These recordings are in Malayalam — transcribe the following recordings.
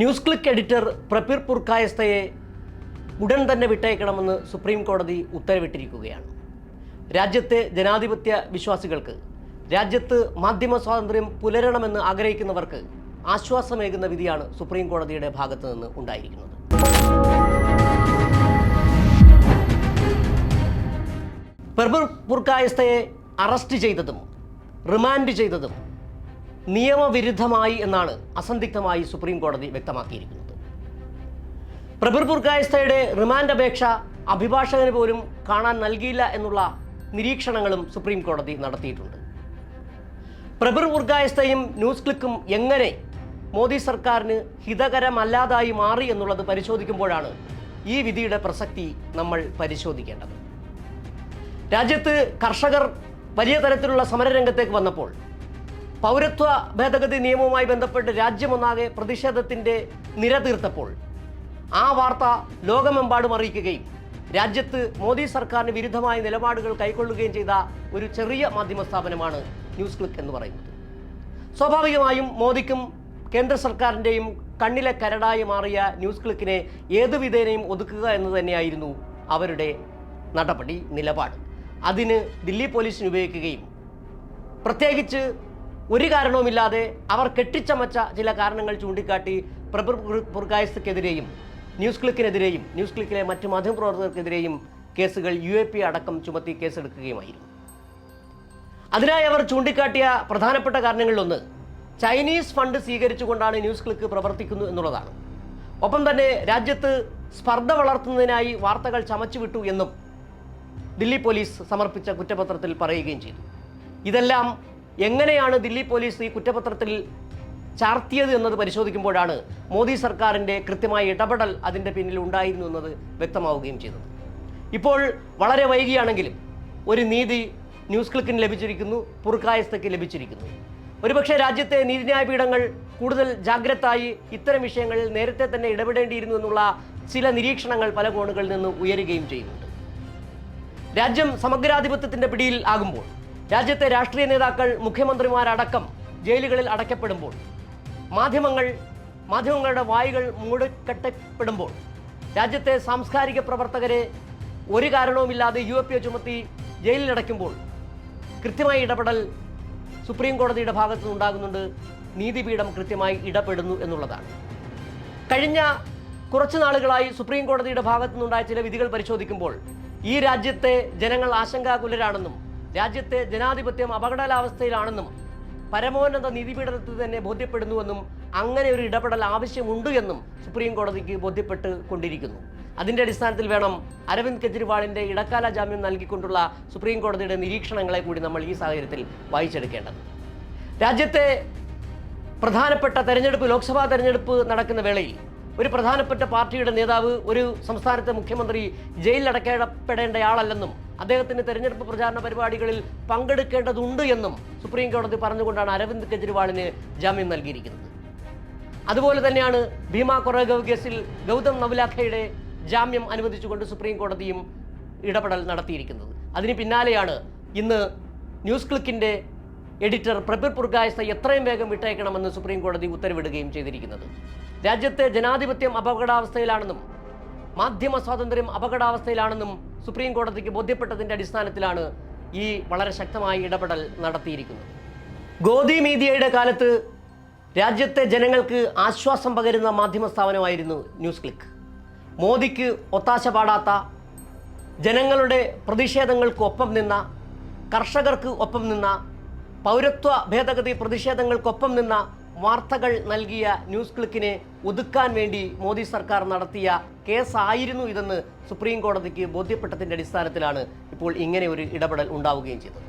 ന്യൂസ് ക്ലിക്ക് എഡിറ്റർ പ്രപീർ പുർക്കായസ്തയെ ഉടൻ തന്നെ വിട്ടയക്കണമെന്ന് സുപ്രീം കോടതി ഉത്തരവിട്ടിരിക്കുകയാണ്. രാജ്യത്തെ ജനാധിപത്യ വിശ്വാസികൾക്ക് രാജ്യത്ത് മാധ്യമ സ്വാതന്ത്ര്യം പുലരണമെന്ന് ആഗ്രഹിക്കുന്നവർക്ക് ആശ്വാസമേകുന്ന വിധിയാണ് സുപ്രീം കോടതിയുടെ ഭാഗത്തു നിന്ന് ഉണ്ടായിരിക്കുന്നത്. പ്രഭുർ പുർക്കായസ്തയെ അറസ്റ്റ് ചെയ്തതും റിമാൻഡ് ചെയ്തതും നിയമവിരുദ്ധമായി എന്നാണ് അസന്ദിഗ്ധമായി സുപ്രീം കോടതി വ്യക്തമാക്കിയിരിക്കുന്നത്. പ്രഭുർ പുർക്കായസ്തയുടെ റിമാൻഡ് അപേക്ഷ അഭിഭാഷകന് പോലും കാണാൻ നൽകിയില്ല എന്നുള്ള നിരീക്ഷണങ്ങളും സുപ്രീം കോടതി നടത്തിയിട്ടുണ്ട്. പ്രബിർ ഉർഗായസ്ഥയും ന്യൂസ് ക്ലിക്കും എങ്ങനെ മോദി സർക്കാരിന് ഹിതകരമല്ലാതായി മാറി എന്നുള്ളത് പരിശോധിക്കുമ്പോഴാണ് ഈ വിധിയുടെ പ്രസക്തി നമ്മൾ പരിശോധിക്കേണ്ടത്. രാജ്യത്ത് കർഷകർ വലിയ തരത്തിലുള്ള സമരരംഗത്തേക്ക് വന്നപ്പോൾ പൗരത്വ ഭേദഗതി നിയമവുമായി ബന്ധപ്പെട്ട് രാജ്യമൊന്നാകെ പ്രതിഷേധത്തിന്റെ നിര തീർത്തപ്പോൾ ആ വാർത്ത ലോകമെമ്പാടും അറിയിക്കുകയും രാജ്യത്ത് മോദി സർക്കാരിന് വിരുദ്ധമായ നിലപാടുകൾ കൈക്കൊള്ളുകയും ചെയ്ത ഒരു ചെറിയ മാധ്യമ സ്ഥാപനമാണ് ന്യൂസ് ക്ലിക്ക് എന്ന് പറയുന്നത്. സ്വാഭാവികമായും മോദിക്കും കേന്ദ്ര സർക്കാരിന്റെയും കണ്ണിലെ കരടായി മാറിയ ന്യൂസ് ക്ലിക്കിനെ ഏതുവിധേനയും ഒതുക്കുക എന്ന് തന്നെയായിരുന്നു അവരുടെ നടപടി നിലപാട്. അതിന് ദില്ലി പോലീസിന് ഉപയോഗിക്കുകയും പ്രത്യേകിച്ച് ഒരു കാരണവുമില്ലാതെ അവർ കെട്ടിച്ചമച്ച ചില കാരണങ്ങൾ ചൂണ്ടിക്കാട്ടി പ്രബർ പുർഗായസ്ക്കെതിരെയും ന്യൂസ് ക്ലിക്കിനെതിരെയും ന്യൂസ് ക്ലിക്കിലെ മറ്റ് മാധ്യമപ്രവർത്തകർക്കെതിരെയും കേസുകൾ യു എ പി അടക്കം ചുമത്തി കേസെടുക്കുകയുമായിരുന്നു. അതിനായി അവർ ചൂണ്ടിക്കാട്ടിയ പ്രധാനപ്പെട്ട കാരണങ്ങളിലൊന്ന് ചൈനീസ് ഫണ്ട് സ്വീകരിച്ചുകൊണ്ടാണ് ന്യൂസ് ക്ലിക്ക് പ്രവർത്തിക്കുന്നു എന്നുള്ളതാണ്. ഒപ്പം തന്നെ രാജ്യത്ത് സ്പർദ്ധ വളർത്തുന്നതിനായി വാർത്തകൾ ചമച്ചുവിട്ടു എന്നും ദില്ലി പോലീസ് സമർപ്പിച്ച കുറ്റപത്രത്തിൽ പറയുകയും ചെയ്തു. ഇതെല്ലാം എങ്ങനെയാണ് ദില്ലി പോലീസ് ഈ കുറ്റപത്രത്തിൽ ചാർത്തിയത് എന്നത് പരിശോധിക്കുമ്പോഴാണ് മോദി സർക്കാരിന്റെ കൃത്യമായ ഇടപെടൽ അതിന്റെ പിന്നിൽ ഉണ്ടായിരുന്നു എന്നത് വ്യക്തമാവുകയും ചെയ്തത്. ഇപ്പോൾ വളരെ വൈകിയാണെങ്കിലും ഒരു നീതി ന്യൂസ് ക്ലിക്കിന് ലഭിച്ചിരിക്കുന്നു പുറക്കായസ്ഥയ്ക്ക് ലഭിച്ചിരിക്കുന്നു. ഒരുപക്ഷെ രാജ്യത്തെ നീതിന്യായ പീഠങ്ങൾ കൂടുതൽ ജാഗ്രതായി ഇത്തരം വിഷയങ്ങളിൽ നേരത്തെ തന്നെ ഇടപെടേണ്ടിയിരുന്നു എന്നുള്ള ചില നിരീക്ഷണങ്ങൾ പല കോണുകളിൽ നിന്ന് ഉയരുകയും ചെയ്യുന്നുണ്ട്. രാജ്യം സമഗ്രാധിപത്യത്തിന്റെ പിടിയിൽ ആകുമ്പോൾ രാജ്യത്തെ രാഷ്ട്രീയ നേതാക്കൾ മുഖ്യമന്ത്രിമാരടക്കം ജയിലുകളിൽ അടയ്ക്കപ്പെടുമ്പോൾ മാധ്യമങ്ങൾ മാധ്യമങ്ങളുടെ വായുകൾ മൂടിക്കെട്ടപ്പെടുമ്പോൾ രാജ്യത്തെ സാംസ്കാരിക പ്രവർത്തകരെ ഒരു കാരണവുമില്ലാതെ യു എ പി ചുമത്തി ജയിലിലടയ്ക്കുമ്പോൾ കൃത്യമായ ഇടപെടൽ സുപ്രീം കോടതിയുടെ ഭാഗത്തു നിന്നുണ്ടാകുന്നുണ്ട് നീതിപീഠം കൃത്യമായി ഇടപെടുന്നു എന്നുള്ളതാണ്. കഴിഞ്ഞ കുറച്ചു നാളുകളായി സുപ്രീം കോടതിയുടെ ഭാഗത്തു നിന്നുണ്ടായ ചില വിധികൾ പരിശോധിക്കുമ്പോൾ ഈ രാജ്യത്തെ ജനങ്ങൾ ആശങ്കാകുലരാണെന്നും രാജ്യത്തെ ജനാധിപത്യം അപകടാവസ്ഥയിലാണെന്നും പരമോന്നത നീതിപീഠത്തിൽ തന്നെ ബോധ്യപ്പെടുന്നുവെന്നും അങ്ങനെ ഒരു ഇടപെടൽ ആവശ്യമുണ്ട് എന്നും സുപ്രീം കോടതിക്ക് ബോധ്യപ്പെട്ട് കൊണ്ടിരിക്കുന്നു. അതിന്റെ അടിസ്ഥാനത്തിൽ വേണം അരവിന്ദ് കെജ്രിവാളിന്റെ ഇടക്കാല ജാമ്യം നൽകിക്കൊണ്ടുള്ള സുപ്രീം കോടതിയുടെ നിരീക്ഷണങ്ങളെ കൂടി നമ്മൾ ഈ സാഹചര്യത്തിൽ വായിച്ചെടുക്കേണ്ടത്. രാജ്യത്തെ പ്രധാനപ്പെട്ട തെരഞ്ഞെടുപ്പ് ലോക്സഭാ തെരഞ്ഞെടുപ്പ് നടക്കുന്ന വേളയിൽ ഒരു പ്രധാനപ്പെട്ട പാർട്ടിയുടെ നേതാവ് ഒരു സംസ്ഥാനത്തെ മുഖ്യമന്ത്രി ജയിലിലടക്കപ്പെടേണ്ടയാളല്ലെന്നും അദ്ദേഹത്തിന് തെരഞ്ഞെടുപ്പ് പ്രചാരണ പരിപാടികളിൽ പങ്കെടുക്കേണ്ടതുണ്ട് എന്നും സുപ്രീം കോടതി പറഞ്ഞുകൊണ്ടാണ് അരവിന്ദ് കെജ്രിവാളിന് ജാമ്യം നൽകിയിരിക്കുന്നത്. അതുപോലെ തന്നെയാണ് ഭീമ കൊറേഗവ് കേസിൽ ഗൗതം നവലാഖയുടെ ജാമ്യം അനുവദിച്ചുകൊണ്ട് സുപ്രീം കോടതിയും ഇടപെടൽ നടത്തിയിരിക്കുന്നത്. അതിന് പിന്നാലെയാണ് ഇന്ന് ന്യൂസ് ക്ലിക്കിന്റെ എഡിറ്റർ പ്രബിർ പുർഗായസ്ത എത്രയും വേഗം വിട്ടയക്കണമെന്ന് സുപ്രീം കോടതി ഉത്തരവിടുകയും ചെയ്തിരിക്കുന്നത്. രാജ്യത്തെ ജനാധിപത്യം അപകടാവസ്ഥയിലാണെന്നും മാധ്യമ സ്വാതന്ത്ര്യം അപകടാവസ്ഥയിലാണെന്നും സുപ്രീം കോടതിക്ക് ബോധ്യപ്പെട്ടതിന്റെ അടിസ്ഥാനത്തിലാണ് ഈ വളരെ ശക്തമായ ഇടപെടൽ നടത്തിയിരിക്കുന്നത്. ഗോദി മീഡിയയുടെ കാലത്ത് രാജ്യത്തെ ജനങ്ങൾക്ക് ആശ്വാസം പകരുന്ന മാധ്യമ സ്ഥാപനമായിരുന്നു ന്യൂസ് ക്ലിക്ക് മോദിക്ക് ഒത്താശ പാടാത്ത ജനങ്ങളുടെ പ്രതിഷേധങ്ങൾക്ക് ഒപ്പം നിന്ന കർഷകർക്ക് ഒപ്പം നിന്ന പൗരത്വ ഭേദഗതി പ്രതിഷേധങ്ങൾക്കൊപ്പം നിന്ന വാർത്തകൾ നൽകിയ ന്യൂസ് ക്ലിക്കിനെ ഒതുക്കാൻ വേണ്ടി മോദി സർക്കാർ നടത്തിയ കേസായിരുന്നു ഇതെന്ന് സുപ്രീം കോടതിക്ക് ബോധ്യപ്പെട്ടതിന്റെ അടിസ്ഥാനത്തിലാണ് ഇപ്പോൾ ഇങ്ങനെ ഒരു ഇടപെടൽ ഉണ്ടാവുകയും ചെയ്തത്.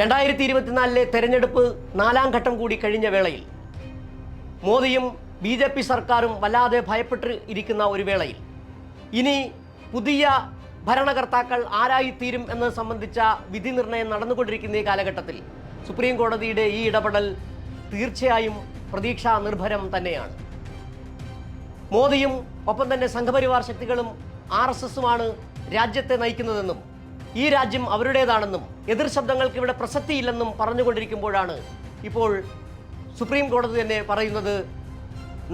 രണ്ടായിരത്തി ഇരുപത്തിനാലിലെ തെരഞ്ഞെടുപ്പ് നാലാം ഘട്ടം കൂടി കഴിഞ്ഞ വേളയിൽ മോദിയും ബി ജെ പി സർക്കാരും വല്ലാതെ ഭയപ്പെട്ട് ഇരിക്കുന്ന ഒരു വേളയിൽ ഇനി പുതിയ ഭരണകർത്താക്കൾ ആരായിത്തീരും എന്നത് സംബന്ധിച്ച വിധി നിർണയം നടന്നുകൊണ്ടിരിക്കുന്ന ഈ കാലഘട്ടത്തിൽ സുപ്രീം കോടതിയുടെ ഈ ഇടപെടൽ തീർച്ചയായും പ്രതീക്ഷാ നിർഭരം തന്നെയാണ്. മോദിയും ഒപ്പം തന്നെ സംഘപരിവാർ ശക്തികളും ആർ എസ് എസുമാണ് രാജ്യത്തെ നയിക്കുന്നതെന്നും ഈ രാജ്യം അവരുടേതാണെന്നും എതിർ ശബ്ദങ്ങൾക്ക് ഇവിടെ പ്രസക്തിയില്ലെന്നും പറഞ്ഞുകൊണ്ടിരിക്കുമ്പോഴാണ് ഇപ്പോൾ സുപ്രീം കോടതി തന്നെ പറയുന്നത്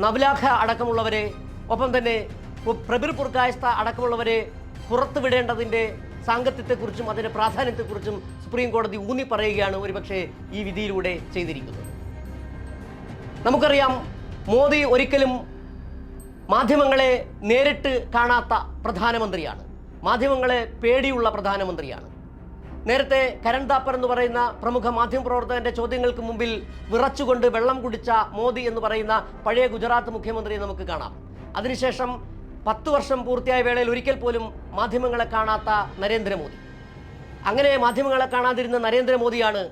നവലാഖ അടക്കമുള്ളവരെ ഒപ്പം തന്നെ പ്രബിർ പുർക്കായസ്ഥ അടക്കമുള്ളവരെ പുറത്തുവിടേണ്ടതിന്റെ സാങ്കത്യത്തെക്കുറിച്ചും അതിന്റെ പ്രാധാന്യത്തെക്കുറിച്ചും സുപ്രീം കോടതി ഊന്നി പറയുകയാണ് ഒരുപക്ഷെ ഈ വിധിയിലൂടെ ചെയ്തിരിക്കുന്നത്. നമുക്കറിയാം മോദി ഒരിക്കലും മാധ്യമങ്ങളെ നേരിട്ട് കാണാത്ത പ്രധാനമന്ത്രിയാണ്. മാധ്യമങ്ങളെ പേടിയുള്ള പ്രധാനമന്ത്രിയാണ്. നേരത്തെ കരൺ താപ്പർ എന്ന് പറയുന്ന പ്രമുഖ മാധ്യമപ്രവർത്തകന്റെ ചോദ്യങ്ങൾക്ക് മുമ്പിൽ വിറച്ചുകൊണ്ട് വെള്ളം കുടിച്ച മോദി എന്ന് പറയുന്ന പഴയ ഗുജറാത്ത് മുഖ്യമന്ത്രിയെ നമുക്ക് കാണാം. അതിനുശേഷം പത്ത് വർഷം പൂർത്തിയായ വേളയിൽ ഒരിക്കൽ പോലും മാധ്യമങ്ങളെ കാണാത്ത നരേന്ദ്രമോദി. അങ്ങനെ മാധ്യമങ്ങളെ കാണാതിരുന്ന നരേന്ദ്രമോദിയാണ്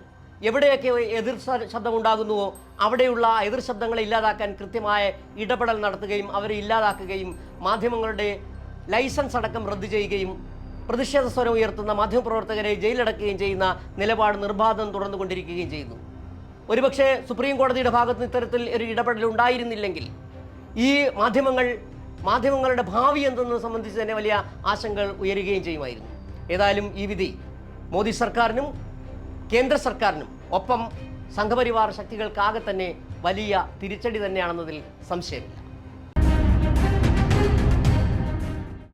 എവിടെയൊക്കെ എതിർ ശബ്ദം ശബ്ദമുണ്ടാകുന്നുവോ അവിടെയുള്ള എതിർ ശബ്ദങ്ങളെ ഇല്ലാതാക്കാൻ കൃത്യമായ ഇടപെടൽ നടത്തുകയും അവരെ ഇല്ലാതാക്കുകയും മാധ്യമങ്ങളുടെ ലൈസൻസ് അടക്കം റദ്ദു ചെയ്യുകയും പ്രതിഷേധ സ്വരം ഉയർത്തുന്ന മാധ്യമപ്രവർത്തകരെ ജയിലടക്കുകയും ചെയ്യുന്ന നിലപാട് നിർബാധം തുടർന്നുകൊണ്ടിരിക്കുകയും ചെയ്യുന്നു. ഒരുപക്ഷെ സുപ്രീം കോടതിയുടെ ഭാഗത്ത് ഇത്തരത്തിൽ ഒരു ഇടപെടൽ ഉണ്ടായിരുന്നില്ലെങ്കിൽ ഈ മാധ്യമങ്ങൾ മാധ്യമങ്ങളുടെ ഭാവി എന്തെന്ന് സംബന്ധിച്ച് തന്നെ വലിയ ആശങ്കകൾ ഉയരുകയും ചെയ്യുമായിരുന്നു. ഏതായാലും ഈ വിധി മോദി സർക്കാരിനും കേന്ദ്ര സർക്കാരിനും ഒപ്പം സംഘപരിവാർ ശക്തികൾക്കാകെ തന്നെ വലിയ തിരിച്ചടി തന്നെയാണെന്നതിൽ സംശയമില്ല.